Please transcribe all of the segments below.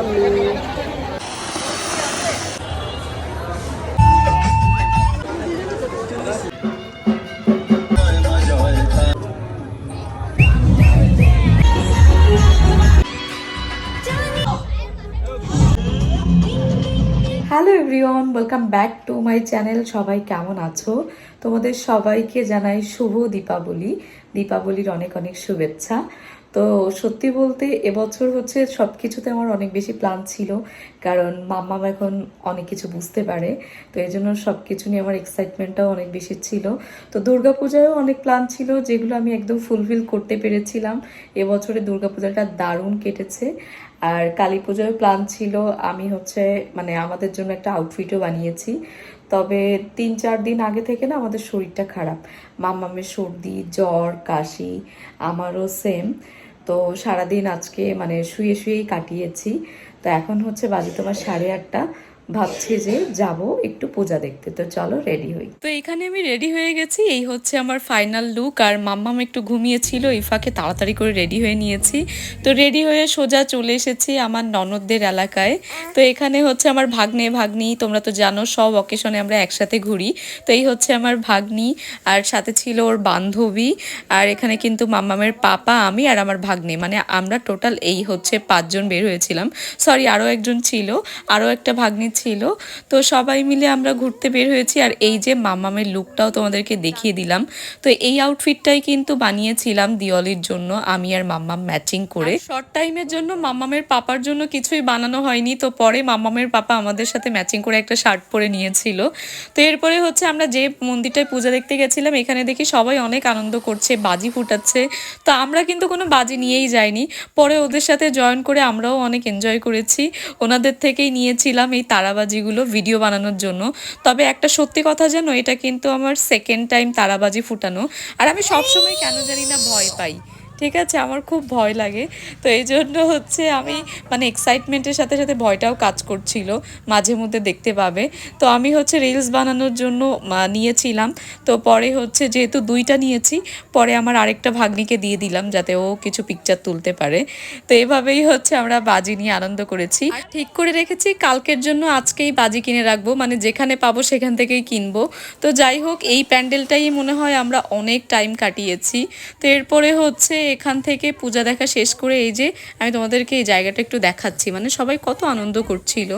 Hello everyone welcome back to my channel সবাই কেমন আছো? তোমাদের সবাইকে জানাই শুভ দীপাবলি। দীপাবলির অনেক অনেক শুভেচ্ছা। তো সত্যি বলতে এবছর হচ্ছে সব কিছুতে আমার অনেক বেশি প্ল্যান ছিল, কারণ মাম্মাম এখন অনেক কিছু বুঝতে পারে, তো এই জন্য সব কিছু নিয়ে আমার এক্সাইটমেন্টটাও অনেক বেশি ছিল। তো দুর্গাপূজায়ও অনেক প্ল্যান ছিল, যেগুলো আমি একদম ফুলফিল করতে পেরেছিলাম। এবছরে দুর্গাপূজাটা দারুণ কেটেছে, আর কালী পুজোয় প্ল্যান ছিল, আমি হচ্ছে মানে আমাদের জন্য একটা আউটফিটও বানিয়েছি। তবে তিন চার দিন আগে থেকে না আমাদের শরীরটা খারাপ। মাম্মামের সর্দি, জ্বর, কাশি আমারও সেম তো সারাদিন আজকে মানে শুয়ে শুয়েই কাটিয়েছি। তো এখন হচ্ছে বাজে তোমার সাড়ে আটটা। ভাবছি যে যাব একটু পূজা দেখতে। তো চলো রেডি হই। তো এখানে আমি রেডি হয়ে গেছি। এই হচ্ছে আমার ফাইনাল লুক আর মাম্মাম একটু ঘুমিয়েছিল। ইফাকে তাড়াতাড়ি করে রেডি হয়ে নিয়েছি। তো রেডি হয়ে সোজা চলে এসেছি আমার ননদদের এলাকায়। তো এখানে হচ্ছে আমার ভাগ্নে, ভাগ্নি, তোমরা তো জানো সব অকেশনে আমরা একসাথে ঘুরি। তো এই হচ্ছে আমার ভাগ্নি আর সাথে ছিল ওর বান্ধবী। আর এখানে কিন্তু মাম্মামের পাপা, আমি আর আমার ভাগ্নে। মানে আমরা টোটাল এই হচ্ছে পাঁচজন বের হয়েছিলাম। সরি আরও একজন ছিল। আরও একটা ভাগ্নি ছিল। তো সবাই মিলে আমরা ঘুরতে বের হয়েছি আর এই যে মাম্মামের লুকটাও তোমাদেরকে দেখিয়ে দিলাম। তো এই আউটফিটটাই কিন্তু বানিয়েছিলাম দিওয়ালির জন্য আমি আর মাম্মাম ম্যাচিং করে। শর্ট টাইমের জন্য মাম্মামের পাপার জন্য কিছুই বানানো হয়নি। তো পরে মাম্মামের পাপা আমাদের সাথে ম্যাচিং করে একটা শার্ট পরে নিয়েছিল। তো এরপরে হচ্ছে আমরা যে মন্দিরটায় পূজা দেখতে গেছিলাম, এখানে দেখি সবাই অনেক আনন্দ করছে, বাজি ফুটাচ্ছে। তো আমরা কিন্তু কোনো বাজি নিয়েই যাইনি। পরে ওদের সাথে জয়েন করে আমরাও অনেক এনজয় করেছি। ওনাদের থেকেই নিয়েছিলাম এই তারাবাজিগুলো ভিডিও বানানোর জন্য। তবে একটা সত্যি কথা জানো এটা কিন্তু আমার সেকেন্ড টাইম তারাবাজি ফুটানো। আর আমি সবসময় কেন জানি না ভয় পাই। ঠিক আছে? আমার খুব ভয় লাগে। তো এই জন্য হচ্ছে আমি মানে এক্সাইটমেন্টের সাথে সাথে ভয়টাও কাজ করছিল, মাঝে মধ্যে দেখতে পাবে। তো আমি হচ্ছে রিলস বানানোর জন্য নিয়েছিলাম। তো পরে হচ্ছে যেহেতু দুইটা নিয়েছি, পরে আমার আরেকটা ভাগ্নিকে দিয়ে দিলাম যাতে ও কিছু পিকচার তুলতে পারে। তো এভাবেই হচ্ছে আমরা বাজি নিয়ে আনন্দ করেছি। ঠিক করে রেখেছি, কালকের জন্য আজকেই বাজি কিনে রাখব। মানে যেখানে পাবো সেখান থেকেই কিনবো। তো যাই হোক, এই প্যান্ডেলটাই মনে হয় আমরা অনেক টাইম কাটিয়েছি। তো এরপরে হচ্ছে এখান থেকে পূজা দেখা শেষ করে এই যে আমি তোমাদেরকে এই জায়গাটা একটু দেখাচ্ছি। মানে সবাই কত আনন্দ করছিল।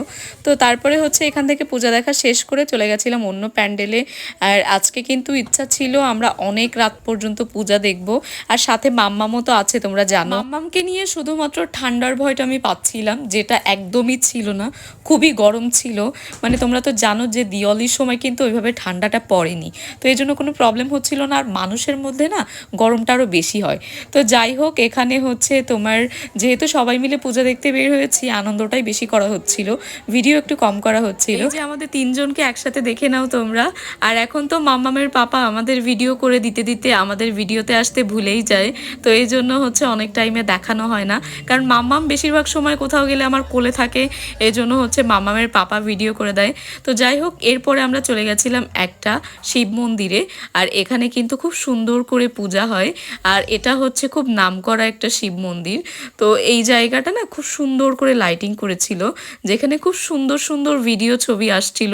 তো তারপরে হচ্ছে এখান থেকে পূজা দেখা শেষ করে চলে গেছিলাম অন্য প্যান্ডেলে। আর আজকে কিন্তু ইচ্ছা ছিল আমরা অনেক রাত পর্যন্ত পূজা দেখব। আর সাথে মাম্মামও তো আছে, তোমরা জানো। মাম্মামকে নিয়ে শুধুমাত্র ঠান্ডার ভয়টা আমি পাচ্ছিলাম, যেটা একদমই ছিল না। খুবই গরম ছিল। মানে তোমরা তো জানো যে দিওয়ালির সময় কিন্তু ওইভাবে ঠান্ডাটা পড়েনি। তো এই জন্য কোনো প্রবলেম হচ্ছিল না। আর মানুষের মধ্যে না গরমটা আরও বেশি হয়। তো যাই হোক, এখানে হচ্ছে তোমার, যেহেতু সবাই মিলে পূজা দেখতে বের হয়েছি, আনন্দটাই বেশি করা হচ্ছিল। ভিডিও একটু কম করা হচ্ছিল। যে আমাদের তিনজনকে একসাথে দেখে নাও তোমরা। আর এখন তো মাম্মামের পাপা আমাদের ভিডিও করে দিতে দিতে আমাদের ভিডিওতে আসতে ভুলেই যায়। তো এই জন্য হচ্ছে অনেক টাইমে দেখানো হয় না। কারণ মাম্মাম বেশিরভাগ সময় কোথাও গেলে আমার কোলে থাকে। এই জন্য হচ্ছে মাম্মামের পাপা ভিডিও করে দেয়। তো যাই হোক, এরপরে আমরা চলে গেছিলাম একটা শিব মন্দিরে। আর এখানে কিন্তু খুব সুন্দর করে পূজা হয়। আর এটা হচ্ছে খুব নামকরা একটা শিব মন্দির। তো এই জায়গাটা না খুব সুন্দর করে লাইটিং করেছিল, যেখানে খুব সুন্দর সুন্দর ভিডিও ছবি আসছিল।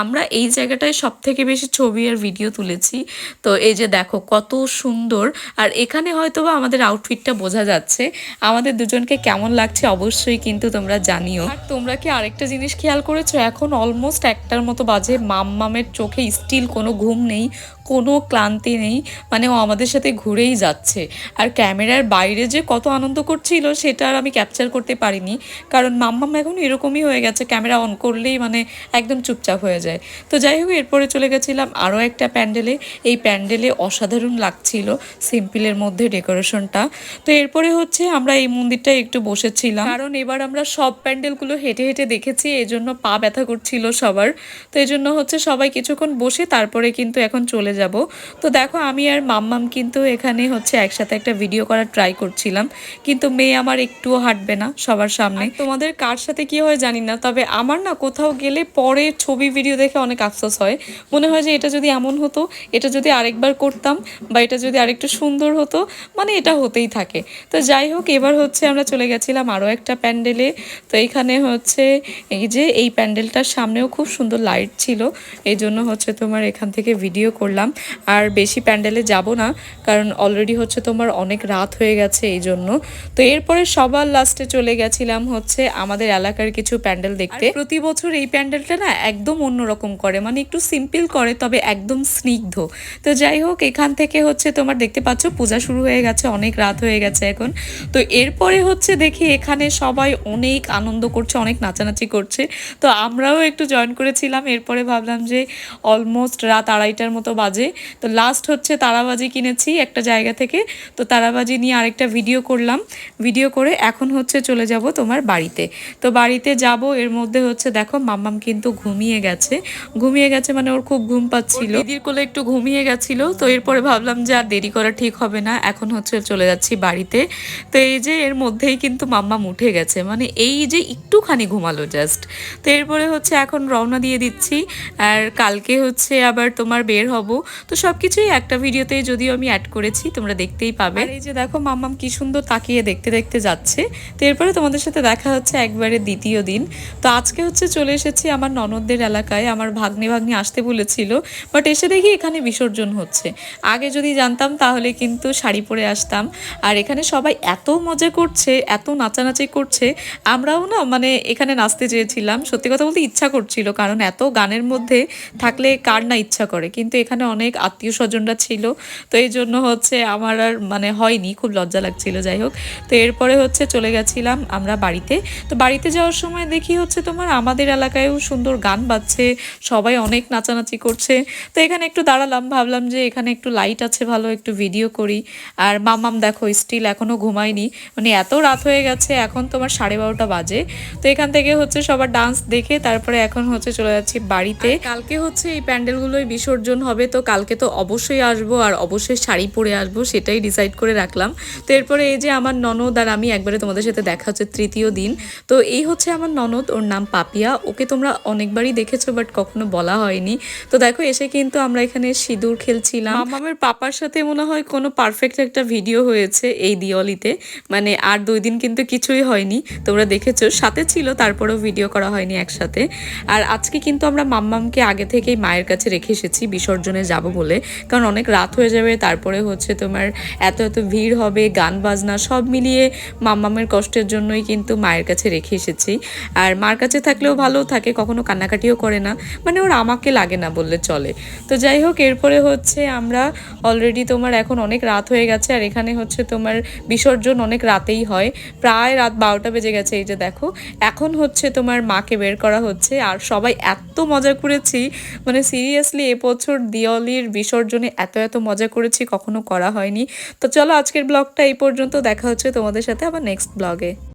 আমরা এই জায়গাটায় সব থেকে বেশি ছবি আর ভিডিও তুলেছি। তো এই যে দেখো কত সুন্দর, আর এখানে হয়তো বা আমাদের আউটফিটটা বোঝা যাচ্ছে। আমাদের দুজনকে কেমন লাগছে অবশ্যই কিন্তু তোমরা জানিও। আর তোমরা কি আরেকটা জিনিস খেয়াল করেছ? এখন অলমোস্ট একটার মতো বাজে মাম মামের চোখে স্টিল কোনো ঘুম নেই, কোনো ক্লান্তি নেই মানে ও আমাদের সাথে ঘুরেই যাচ্ছে। আর ক্যামেরার বাইরে যে কত আনন্দ করছিল, সেটা আর আমি ক্যাপচার করতে পারিনি। কারণ মাম্মাম এখন এরকমই হয়ে গেছে, ক্যামেরা অন করলেই মানে একদম চুপচাপ হয়ে যায়। তো যাই হোক, এরপরে চলে গেছিলাম আরও একটা প্যান্ডেলে। এই প্যান্ডেলে অসাধারণ লাগছিল সিম্পলের মধ্যে ডেকোরেশনটা। তো এরপরে হচ্ছে আমরা এই মন্দিরটায় একটু বসেছিলাম। কারণ এবার আমরা সব প্যান্ডেলগুলো হেঁটে হেঁটে দেখেছি এই জন্য পা ব্যথা করছিল সবার। তো এই জন্য হচ্ছে সবাই কিছুক্ষণ বসে তারপরে কিন্তু এখন চলে যাব। তো দেখো, আমি আর মাম্মাম কিন্তু এখানে হচ্ছে একসাথে একটা ভিডিও করার ট্রাই করছিলাম, কিন্তু মেয়ে আমার একটুও হাঁটবে না সবার সামনে। তোমাদের কার সাথে কি হয় জানি না, তবে আমার না কোথাও গেলে পরে ছবি ভিডিও দেখে অনেক আফসোস হয়। মনে হয় যে এটা যদি এমন হতো, এটা যদি আরেকবার করতাম বা এটা যদি আরেকটু সুন্দর হতো মানে এটা হতেই থাকে। তো যাই হোক, এবার হচ্ছে আমরা চলে গেছিলাম আরও একটা প্যান্ডেলে। তো এখানে হচ্ছে এই যে এই প্যান্ডেলটার সামনেও খুব সুন্দর লাইট ছিল, এই জন্য হচ্ছে তোমার এখান থেকে ভিডিও করলাম। আর বেশি প্যান্ডেলে যাব না, কারণ অলরেডি হচ্ছে তোমার অনেক রাত হয়ে গেছে এই জন্য। তো এরপরে সবার লাস্টে চলে গেছিলাম হচ্ছে আমাদের এলাকার কিছু প্যান্ডেল দেখতে। প্রতি বছর এই প্যান্ডেলটা না একদম অন্যরকম করে মানে একটু সিম্পল করে, তবে একদম স্নিগ্ধ। তো যাই হোক, এখান থেকে হচ্ছে তোমার দেখতে পাচ্ছ, পূজা শুরু হয়ে গেছে, অনেক রাত হয়ে গেছে এখন। তো এরপরে হচ্ছে দেখি এখানে সবাই অনেক আনন্দ করছে, অনেক নাচানাচি করছে। তো আমরাও একটু জয়েন করেছিলাম, এরপরে ভাবলাম যে অলমোস্ট রাত আড়াইটার মতো বাজে। তো লাস্ট হচ্ছে তারাবাজি কিনেছি একটা জায়গা থেকে। তো তারাবাজি নিয়ে আরেকটা ভিডিও করলাম। ভিডিও করে এখন হচ্ছে চলে যাব তোমার বাড়িতে। তো বাড়িতে যাব, এর মধ্যে হচ্ছে দেখো মাম্মাম কিন্তু ঘুমিয়ে গেছে। ঘুমিয়ে গেছে মানে ওর খুব ঘুম পাচ্ছিল। দিদির কোলে একটু ঘুমিয়ে গেছিল, তো এরপরে ভাবলাম যে আর দেরি করা ঠিক হবে না, এখন হচ্ছে চলে যাচ্ছি বাড়িতে। তো এই যে এর মধ্যেই কিন্তু মাম্মাম উঠে গেছে মানে এই যে একটুখানি ঘুমালো জাস্ট তো এরপরে হচ্ছে এখন রওনা দিয়ে দিচ্ছি, আর কালকে হচ্ছে আবার তোমার বের হব। তো সব কিছুই একটা ভিডিওতে যদিও আমি অ্যাড করেছি, তোমরা দেখতেই পাবে। এই যে দেখো মাম্মাম কি সুন্দর তাকিয়ে দেখতে দেখতে যাচ্ছে। তো এরপরে তোমাদের সাথে দেখা হচ্ছে একবারে দ্বিতীয় দিন। তো আজকে হচ্ছে চলে এসেছি আমার ননদদের এলাকায়। আমার ভাগ্নে ভাগ্নি আসতে বলেছিল বাট এসে দেখি এখানে বিসর্জন হচ্ছে। আগে যদি জানতাম তাহলে কিন্তু শাড়ি পরে আসতাম। আর এখানে সবাই এত মজা করছে, এত নাচানাচি করছে। আমরাও না মানে এখানে নাচতে চেয়েছিলাম। সত্যি কথা বলতে ইচ্ছা করছিল, কারণ এত গানের মধ্যে থাকলে কার না ইচ্ছা করে। কিন্তু এখানে অনেক আত্মীয় স্বজনরা ছিল। তো এই জন্য হচ্ছে আমার আর মানে হয়নি, খুব লজ্জা লাগছিল, যাই হোক। তো এরপরে হচ্ছে চলে গেছিলাম আমরা বাড়িতে। তো বাড়িতে যাওয়ার সময় দেখি হচ্ছে তোমার আমাদের এলাকায়ও সুন্দর গান বাজছে, সবাই অনেক নাচানাচি করছে। তো এখানে একটু দাঁড়ালাম, ভাবলাম যে এখানে একটু লাইট আছে, ভালো একটু ভিডিও করি। আর মামাম দেখো স্টিল এখনও ঘুমায়নি। মানে এত রাত হয়ে গেছে, এখন তোমার সাড়ে বারোটা বাজে। তো এখান থেকে হচ্ছে সবার ডান্স দেখে তারপরে এখন হচ্ছে চলে যাচ্ছি বাড়িতে। কালকে হচ্ছে এই প্যান্ডেলগুলোই বিসর্জন হবে, তো কালকে তো অবশ্যই আসব, আর অবশ্যই শাড়ি পরে আসব, সেটাই ডিসাইড করে রাখলাম। তো এরপরে এই যে আমার ননদ আর আমি একবারে তোমাদের সাথে দেখা হচ্ছে তৃতীয় দিন। তো এই হচ্ছে আমার ননদ, ওর নাম পাপিয়া। ওকে তোমরা অনেকবারই দেখেছ, বাট কখনো বলা হয়নি। তো দেখো, এসে কিন্তু আমরা এখানে সিঁদুর খেলছিলাম। মামামের পাপার সাথে মনে হয় কোনো পারফেক্ট একটা ভিডিও হয়েছে এই দিওয়ালিতে। মানে আর দুই দিন কিন্তু কিছুই হয়নি। তোমরা দেখেছ, সাথে ছিল, তারপরেও ভিডিও করা হয়নি একসাথে। আর আজকে কিন্তু আমরা মাম্মামকে আগে থেকেই মায়ের কাছে রেখে এসেছি, বিসর্জনে যাব বলে। কারণ অনেক রাত হয়ে যাবে, তারপরে হচ্ছে তোমার এত এত ভিড় হবে, গান, বাজনা সব মিলিয়ে মাম্মামের কষ্টের জন্যই কিন্তু মায়ের কাছে রেখে এসেছি। আর মার কাছে থাকলেও ভালো থাকে, কখনো কান্নাকাটিও করে না। মানে ওর আমাকে লাগে না বললে চলে। তো যাই হোক, এরপরে হচ্ছে আমরা অলরেডি তোমার এখন অনেক রাত হয়ে গেছে, আর এখানে হচ্ছে তোমার বিসর্জন অনেক রাতেই হয়। প্রায় রাত বারোটা বেজে গেছে, এই যে দেখো। এখন হচ্ছে তোমার মাকে বের করা হচ্ছে, আর সবাই এত মজা করেছি। মানে সিরিয়াসলি এবছর দিওয়ালির বিসর্জনে এত এত মজা করেছি, কখনো করা হয়নি। তো চলো আজকের ব্লগটা এই পর্যন্ত। দেখা হচ্ছে তোমাদের সাথে আবার নেক্সট ব্লগে